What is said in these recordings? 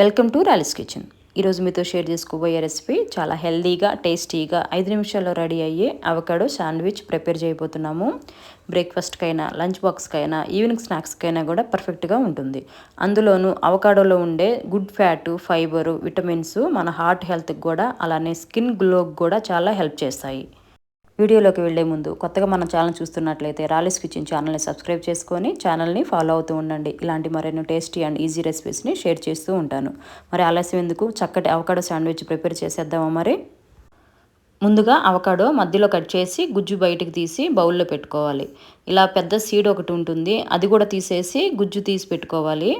Welcome to రాలిస్ kitchen. ఈరోజు మీతో share చేసుకోబోయే రెసిపీ చాలా హెల్దీగా టేస్టీగా ఐదు నిమిషాల్లో రెడీ అయ్యే అవకాడో శాండ్విచ్ ప్రిపేర్ చేయబోతున్నాము. బ్రేక్ఫాస్ట్కైనా లంచ్ బాక్స్కైనా ఈవినింగ్ స్నాక్స్కైనా కూడా పర్ఫెక్ట్గా ఉంటుంది. అందులోనూ అవకాడోలో ఉండే గుడ్ ఫ్యాట్ ఫైబరు విటమిన్స్ మన హార్ట్ హెల్త్కి కూడా అలానే స్కిన్ గ్లోకి కూడా చాలా హెల్ప్ చేస్తాయి. వీడియోలోకి వెళ్ళే ముందు కొత్తగా మన ఛానల్ చూస్తున్నట్లయితే రాలిస్ కిచెన్ ఛానల్ని సబ్స్క్రైబ్ చేసుకొని ఛానల్ని ఫాలో అవుతూ ఉండండి. ఇలాంటి మరెన్నో టేస్టీ అండ్ ఈజీ రెసిపీస్ని షేర్ చేస్తూ ఉంటాను. మరి ఆలస్యం ఎందుకు? చక్కటి అవకాడో శాండ్విచ్ ప్రిపేర్ చేసేద్దామా మరి? ముందుగా అవకాడో మధ్యలో కట్ చేసి గుజ్జు బయటకు తీసి బౌల్లో పెట్టుకోవాలి. ఇలా పెద్ద సీడ్ ఒకటి ఉంటుంది అది కూడా తీసేసి గుజ్జు తీసి పెట్టుకోవాలి.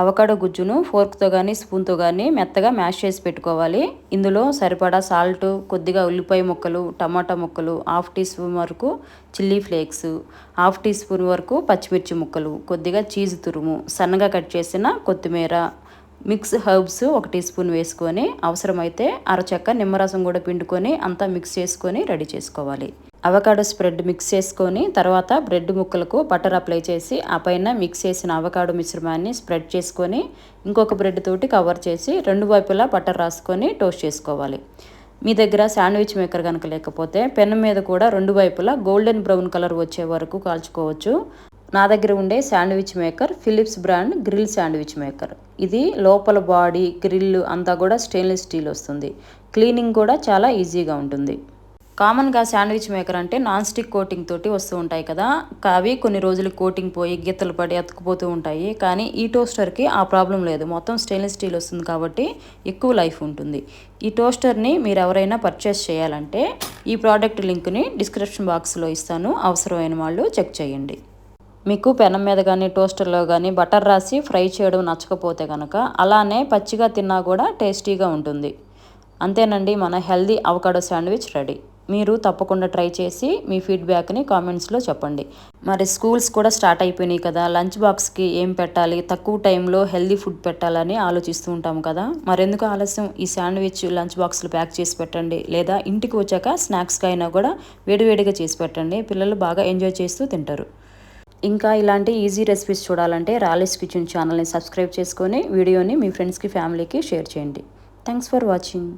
అవకాడో గుజ్జును ఫోర్క్తో కానీ స్పూన్తో కానీ మెత్తగా మ్యాష్ చేసి పెట్టుకోవాలి. ఇందులో సరిపడా సాల్ట్ కొద్దిగా ఉల్లిపాయ ముక్కలు టమాటా ముక్కలు హాఫ్ టీ స్పూన్ వరకు chilli flakes half tea spoon వరకు పచ్చిమిర్చి ముక్కలు కొద్దిగా చీజ్ తురుము సన్నగా కట్ చేసిన కొత్తిమీర మిక్స్ హర్బ్స్ ఒక టీ స్పూన్ వేసుకొని అవసరమైతే అరచక్క నిమ్మరసం కూడా పిండుకొని అంతా మిక్స్ చేసుకొని రెడీ చేసుకోవాలి. అవకాడో స్ప్రెడ్ మిక్స్ చేసుకొని తర్వాత బ్రెడ్ ముక్కలకు బటర్ అప్లై చేసి ఆ పైన మిక్స్ చేసిన అవకాడో మిశ్రమాన్ని స్ప్రెడ్ చేసుకొని ఇంకొక బ్రెడ్ తోటి కవర్ చేసి రెండు వైపులా బటర్ రాసుకొని టోస్ట్ చేసుకోవాలి. మీ దగ్గర శాండ్విచ్ మేకర్ కనుక లేకపోతే పెన్ మీద కూడా రెండు వైపులా గోల్డెన్ బ్రౌన్ కలర్ వచ్చే వరకు కాల్చుకోవచ్చు. నా దగ్గర ఉండే sandwich maker Philips brand grill sandwich maker. ఇది లోపల బాడీ గ్రిల్ అంతా కూడా స్టెయిన్లెస్ స్టీల్ వస్తుంది. క్లీనింగ్ కూడా చాలా ఈజీగా ఉంటుంది. కామన్గా శాండ్విచ్ మేకర్ అంటే నాన్ స్టిక్ కోటింగ్ తోటి వస్తూ ఉంటాయి కదా. అవి కొన్ని రోజులు కోటింగ్ పోయి గీతలు పడి అతుకుపోతూ ఉంటాయి. కానీ ఈ టోస్టర్కి ఆ ప్రాబ్లం లేదు. మొత్తం స్టెయిన్లెస్ స్టీల్ వస్తుంది కాబట్టి ఎక్కువ లైఫ్ ఉంటుంది. ఈ టోస్టర్ని మీరు ఎవరైనా పర్చేస్ చేయాలంటే ఈ ప్రోడక్ట్ లింక్ని డిస్క్రిప్షన్ బాక్స్లో ఇస్తాను. అవసరమైన వాళ్ళు చెక్ చేయండి. మీకు పెనం మీద కానీ టోస్టర్లో కానీ బటర్ రాసి ఫ్రై చేయడం నచ్చకపోతే కనుక అలానే పచ్చిగా తిన్నా కూడా టేస్టీగా ఉంటుంది. అంతేనండి మన హెల్దీ అవకాడో శాండ్విచ్ రెడీ. మీరు తప్పకుండా ట్రై చేసి మీ ఫీడ్బ్యాక్ని కామెంట్స్లో చెప్పండి. మరి స్కూల్స్ కూడా స్టార్ట్ అయిపోయినాయి కదా లంచ్ బాక్స్కి ఏం పెట్టాలి తక్కువ టైంలో హెల్దీ ఫుడ్ పెట్టాలని ఆలోచిస్తూ ఉంటాం కదా. మరెందుకు ఆలస్యం? ఈ శాండ్విచ్ లంచ్ బాక్స్లు ప్యాక్ చేసి పెట్టండి లేదా ఇంటికి వచ్చాక స్నాక్స్కి అయినా కూడా వేడివేడిగా చేసి పెట్టండి. పిల్లలు బాగా ఎంజాయ్ చేస్తూ తింటారు. ఇంకా ఇలాంటి ఈజీ రెసిపీస్ చూడాలంటే రాలీస్ కిచెన్ ఛానల్ని సబ్స్క్రైబ్ చేసుకొని వీడియోని మీ ఫ్రెండ్స్కి ఫ్యామిలీకి షేర్ చేయండి. Thanks for watching.